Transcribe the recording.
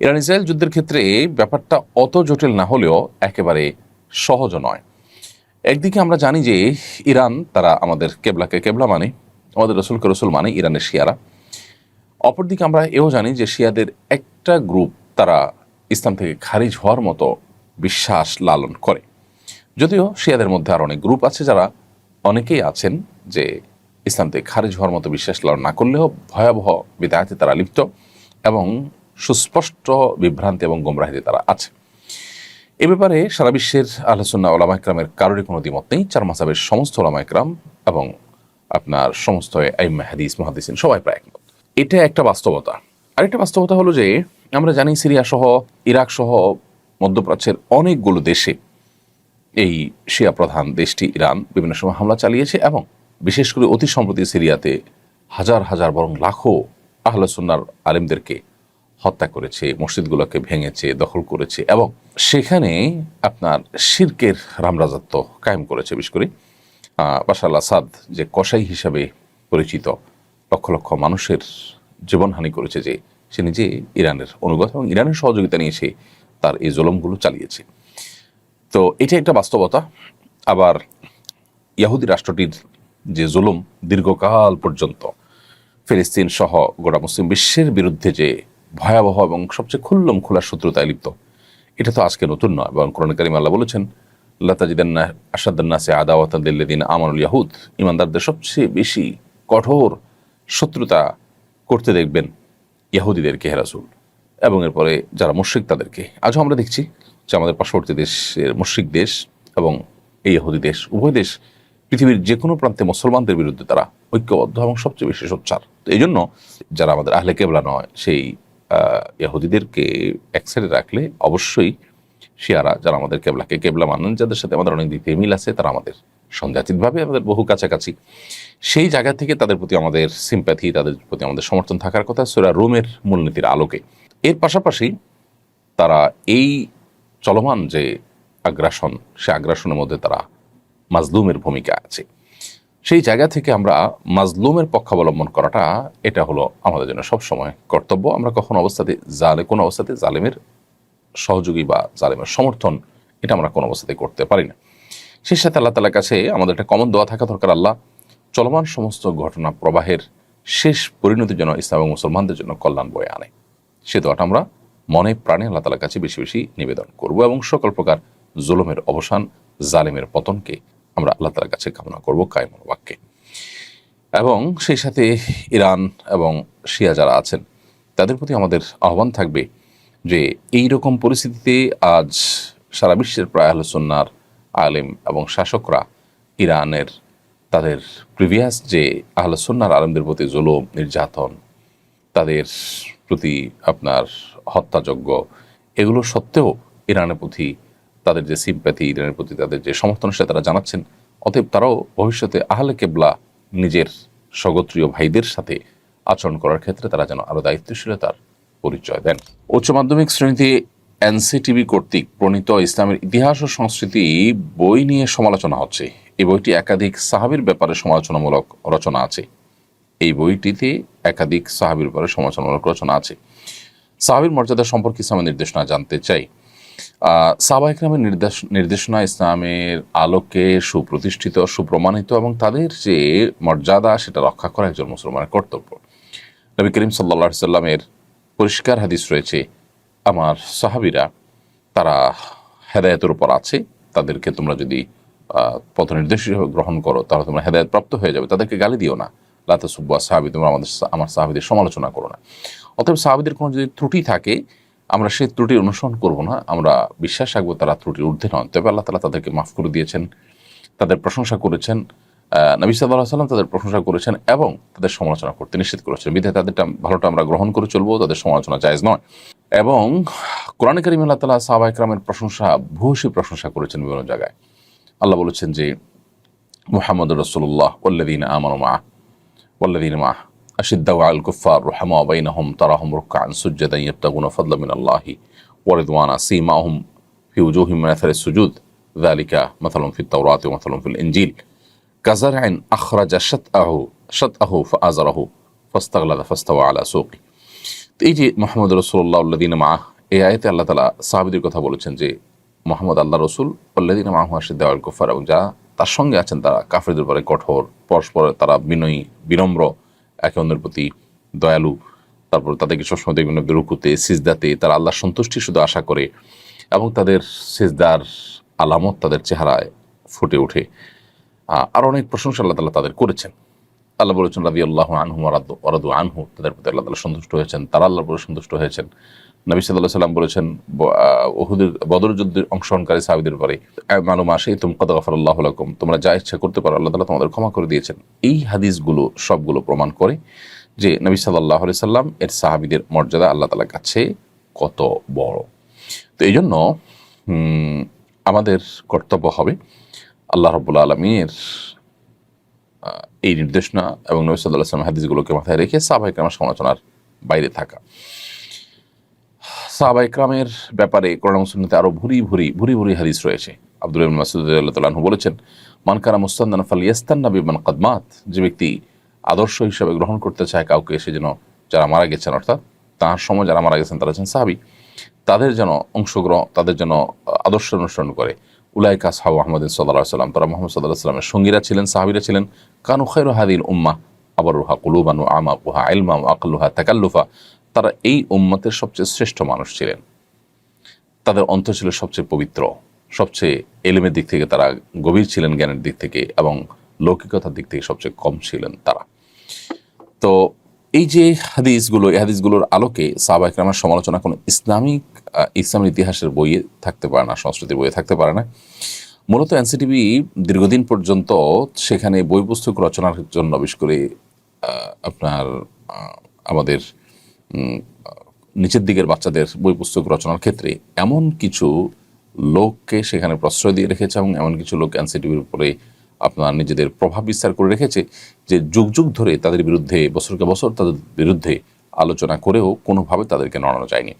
Iran Israel যুদ্ধের ক্ষেত্রে ব্যাপারটা অত জটিল না হলেও একেবারে সহজ নয়। একদিকে আমরা জানি যে ইরান, তারা আমাদের কেবলাকে কেবলা মানে আমাদের রসুলকে রসুল মানে ইরানের শিয়ারা। অপরদিকে আমরা এও জানি যে শিয়াদের একটা গ্রুপ তারা ইসলাম থেকে খারিজ হওয়ার মতো বিশ্বাস লালন করে। যদিও শিয়াদের মধ্যে আর অনেক গ্রুপ আছে যারা অনেকেই আছেন যে ইসলাম থেকে খারিজ হওয়ার মতো বিশ্বাস লালন না করলেও ভয়াবহ বিদায়তে তারা লিপ্ত এবং সুস্পষ্ট বিভ্রান্তি এবং গোমরাহিতে তারা আছে। এ ব্যাপারে সারা বিশ্বের আলোচনা ওলামা ইকরামের কারোরই কোনো দ্বিমত নেই। চার মাসাবের সমস্ত ওলামা ইকরাম এবং আপনার সমস্ত আইম্মা, হাদিস মহাদিসিন সবাই প্রায় একমত। এটা একটা বাস্তবতা। আরেকটা বাস্তবতা হলো যে, আমরা জানি সিরিয়া সহ ইরাক সহ মধ্যপ্রাচ্যের অনেকগুলো দেশে এই শিয়া প্রধান দেশটি ইরান বিভিন্ন সময় হামলা চালিয়েছে এবং বিশেষ করে অতি সম্প্রতি সিরিয়াতে হাজার হাজার বরং লাখো আহলসুন্নার আলেমদেরকে হত্যা করেছে, মসজিদগুলোকে ভেঙেছে, দখল করেছে এবং সেখানে আপনার শির্কের রামরাজত্ব কায়েম করেছে বিশেষ করে। আল আসাদ যে কসাই হিসাবে পরিচিত, লক্ষ লক্ষ মানুষের জীবনহানি করেছে যে সে নিজে ইরানের অনুগত এবং ইরানের সহযোগিতা নিয়ে সে তার এই জুলমগুলো চালিয়েছে। তো এটা একটা বাস্তবতা। আবার ইয়াহুদি রাষ্ট্রটির যে জুলুম দীর্ঘকাল পর্যন্ত ফিলিস্তিন সহ গোটা মুসলিম বিশ্বের বিরুদ্ধে যে ভয়াবহ এবং সবচেয়ে খুল্লম খোলার শত্রুতায় লিপ্ত। এটা তো আজকে নতুন নয় এবং কোরআন কারিম আল্লাহ বলেছেন, লতাজিদান্না আসাদান্নাসে আদাওয়াতাদিন আমানুল ইয়াহুদ ইমানদারদের সবচেয়ে বেশি কঠোর শত্রুতা করতে দেখবেন ইয়াহুদিদেরকে হেরাসুল এবং এরপরে যারা মুশ্রিক তাদেরকে। আজও আমরা দেখছি যে আমাদের পার্শ্ববর্তী দেশের মুশ্রিক দেশ এবং এই ইহুদি দেশ, উভয় দেশ পৃথিবীর যে কোনো প্রান্তে মুসলমানদের বিরুদ্ধে তারা ঐক্যবদ্ধ এবং সবচেয়ে বেশি সোচ্চার। তো এই জন্য যারা আমাদের আহলে কেবলা নয়, সেই ইহুদিদেরকে এক সাইডে রাখলে অবশ্যই শিয়ারা যারা আমাদের কেবলাকে কেবলা মানেন, যাদের সাথে আমাদের অনেক দিক মিল আছে, তারা আমাদের সন্দেহাতীতভাবে আমাদের বহু কাছাকাছি। সেই জায়গা থেকে তাদের প্রতি আমাদের সিম্প্যাথি তাদের প্রতি আমাদের সমর্থন থাকার কথা সুরা রোমের মূলনীতির আলোকে। এর পাশাপাশি তারা এই চলমান যে আগ্রাসন, সে আগ্রাসনের মধ্যে তারা মাজলুমের ভূমিকা আছে। সেই জায়গা থেকে আমরা মাজলুমের পক্ষাবলম্বন করাটা এটা হলো আমাদের জন্য সবসময় কর্তব্য। আমরা কখনো অবস্থাতে জালে কোনো অবস্থাতে জালেমের সহযোগী বা জালেমের সমর্থন এটা আমরা কোনো অবস্থাতে করতে পারি না। সেই সাথে আল্লাহ তালার কাছে আমাদের একটা কমন দোয়া থাকা দরকার আল্লাহ। চলমান সমস্ত ঘটনা প্রবাহের শেষ পরিণতি যেন ইসলাম এবং মুসলমানদের জন্য কল্যাণ বয়ে আনে। সে দোয়াটা আমরা মনে প্রাণে আল্লাহ তালার কাছে বেশি বেশি নিবেদন করব এবং সকল প্রকার জুলুমের অবসান জালেমের পতনকে আমরা আল্লাহ তালার কাছে কামনা করব কায়মন বাক্যে এবং সেই সাথে ইরান এবং শিয়া যারা আছেন, তাদের প্রতি আমাদের আহ্বান থাকবে যে এই রকম পরিস্থিতিতে আজ সারা বিশ্বের প্রায় আলোচনার আলেম এবং শাসকরা ইরানের তাদের প্রিভিয়াস যে আহলসন্নার আলেমদের প্রতি জুলুম, নির্যাতন, তাদের প্রতি আপনার হত্যাযজ্ঞ, এগুলো সত্ত্বেও ইরানের প্রতি তাদের যে সিম্প্যাথি ইরানের প্রতি তাদের যে সমর্থন, সেটা তারা জানাচ্ছেন। অতএব তারাও ভবিষ্যতে আহলে কেবলা নিজের স্বগোত্রীয় ভাইদের সাথে আচরণ করার ক্ষেত্রে তারা যেন আরও দায়িত্বশীলতার পরিচয় দেন। উচ্চ মাধ্যমিক শ্রেণীতে এনসিটিভি কর্তৃক প্রণীত ইসলামের ইতিহাস ও সংস্কৃতি বই নিয়ে সমালোচনা হচ্ছে। এই বইটি একাধিক সাহাবির ব্যাপারে সমালোচনামূলক রচনা আছে। এই বইটিতে একাধিক সাহাবির ব্যাপারে সমালোচনামূলক রচনা আছে। সাহাবির মর্যাদা সম্পর্কে ইসলামের নির্দেশনা জানতে চাই। সাহাবা ইকরামের নির্দেশ, নির্দেশনা ইসলামের আলোকে সুপ্রতিষ্ঠিত, সুপ্রমাণিত এবং তাদের যে মর্যাদা সেটা রক্ষা করা একজন মুসলমানের কর্তব্য। নবী করিম সাল্লা সাল্লামের পরিষ্কার হাদিস রয়েছে, আমার সাহাবিরা, তারা হেদায়তের উপর আছে, তাদেরকে তোমরা যদি পথ নির্দেশ গ্রহণ করো, তাহলে তোমরা হেদায়ত প্রাপ্ত হয়ে যাবে। তাদেরকে গালি দিও না। লাতা সুব্বা সাহাবি তোমরা আমাদের আমার সাহাবিদের সমালোচনা করো না। অতএব সাহাবিদের কোনো যদি ত্রুটি থাকে আমরা সেই ত্রুটি অনুসরণ করব না, আমরা বিশ্বাস রাখব তারা ত্রুটির ঊর্ধ্বে নন তবে আল্লাহ তালা তাদেরকে মাফ করে দিয়েছেন, তাদের প্রশংসা করেছেন নবী সাল্লাহ সাল্লাম তাদের প্রশংসা করেছেন এবং তাদের সমালোচনা করতে নিশ্চিত করেছেন। বিধায় তাদেরটা ভালোটা আমরা গ্রহণ করে চলবো, তাদের সমালোচনা জায়জ নয়। এবং কোরআন করিম আল্লাহ তালা সাহবা ইকরামের প্রশংসা, ভূয়সী প্রশংসা করেছেন বিভিন্ন জায়গায়। আল্লাহ বলেছেন যে মোহাম্মদ রসুল্লাহ ওল্লাদিন আমার মা ওল্লাদিন মাহ على الكفار رحماء بينهم تراهم ركعا سجدا يبتغون فضلا من الله ورضوانا سيماهم في وجوههم من أثر السجود ذلك مثل في التوراة ومثل في الإنجيل كزرع أخرج شطأه شطأه فآزره فاستغلظ فاستوى على سوقه তো এই যে মোহাম্মদ রসুল্লাহ উল্লাদিন মা এই আয়তে আল্লাহ তালা সাহাবিদের কথা বলেছেন যে মোহাম্মদ আল্লাহ রসুল উল্লাদিন মাহু আসিদ দেওয়াল কুফার এবং যারা তার সঙ্গে আছেন তারা কাফেরদের উপরে কঠোর পরস্পর তারা বিনয়ী বিনম্র একে অন্যের প্রতি দয়ালু, তারপর তাদেরকে সবসময় দেখবেন রুকুতে, সিজদাতে, তারা আল্লাহ সন্তুষ্টি শুধু আশা করে এবং তাদের সিজদার আলামত তাদের চেহারায় ফুটে ওঠে। আর অনেক প্রশংসা আল্লাহ তালা তাদের করেছেন। আল্লাহ বলেছেন রাদি আল্লাহ আনহু আরাদু আনহু, তাদের প্রতি আল্লাহ তালা সন্তুষ্ট হয়েছেন, তারা আল্লাহ সন্তুষ্ট হয়েছেন। নবী সাল্লাহ সাল্লাম বলেছেন উহুদের বদর যুদ্ধের অংশগ্রহণকারী সাহাবিদের পরে মালুম আসে তুম কদ গফর আল্লাহ লাকুম, তোমরা যা ইচ্ছা করতে পারো, আল্লাহ তালা তোমাদের ক্ষমা করে দিয়েছেন। এই হাদিসগুলো সবগুলো প্রমাণ করে যে নবী সাল্লাহ সাল্লাম এর সাহাবিদের মর্যাদা আল্লাহ তালার কাছে কত বড়। তো এই জন্য আমাদের কর্তব্য হবে আল্লাহ রব্বুল আলমীর এই নির্দেশনা এবং নবী সাল্লাহ আসলাম হাদিসগুলোকে মাথায় রেখে সাহাবা ইকরামের সমালোচনার বাইরে থাকা। সাহাবা ইকরামের ব্যাপারে কোরআন মুসলিমতে আরও ভুরি ভুরি ভুরি ভুরি হাদিস রয়েছে। আব্দুল ইবনে মাসুদ আল্লাহ বলেছেন মানকারা মুস্তান্দান ফাল ইয়াস্তান নবী মান কদমাত যে ব্যক্তি আদর্শ হিসাবে গ্রহণ করতে চায় কাউকে, সে যেন যারা মারা গেছেন, অর্থাৎ তাঁর সময় যারা মারা গেছেন, তারা হচ্ছেন সাহাবি, তাদের যেন অংশগ্রহণ তাদের যেন আদর্শ অনুসরণ করে। উলাইকা সাহাবু আহমদ সাল্লাহ সাল্লাম তারা মোহাম্মদ সাল্লাহ সাল্লামের সঙ্গীরা ছিলেন, সাহাবিরা ছিলেন। কানু খৈর হাদিল উম্মা আবার রুহা কুলুবানু আমা কুহা ইলমা আকলুহা তাকাল্লুফা। তারা এই উম্মতের সবচেয়ে শ্রেষ্ঠ মানুষ ছিলেন। তাদের অন্তর ছিল সবচেয়ে পবিত্র, সবচেয়ে এলেমের দিক থেকে তারা গভীর ছিলেন জ্ঞানের দিক থেকে এবং লৌকিকতার দিক থেকে সবচেয়ে কম ছিলেন তারা। তো এই যে হাদিসগুলো, এই হাদিসগুলোর আলোকে সাহাবা ইকরামের সমালোচনা কোনো ইসলামিক ইসলামের ইতিহাসের বইয়ে থাকতে পারে না, সংস্কৃতির বইয়ে থাকতে পারে না। মূলত এনসিটিভি দীর্ঘদিন পর্যন্ত সেখানে বই পুস্তক রচনার জন্য বিশেষ করে আপনার আমাদের নিচের দিকের বাচ্চাদের বই পুস্তক রচনার ক্ষেত্রে এমন কিছু লোককে সেখানে প্রশ্রয় দিয়ে রেখেছে এবং এমন কিছু লোক এনসিটিভির উপরে আপনার নিজেদের প্রভাব বিস্তার করে রেখেছে যে যুগ যুগ ধরে তাদের বিরুদ্ধে, বছরকে বছর তাদের বিরুদ্ধে আলোচনা করেও কোনোভাবে তাদেরকে নড়ানো যায়নি।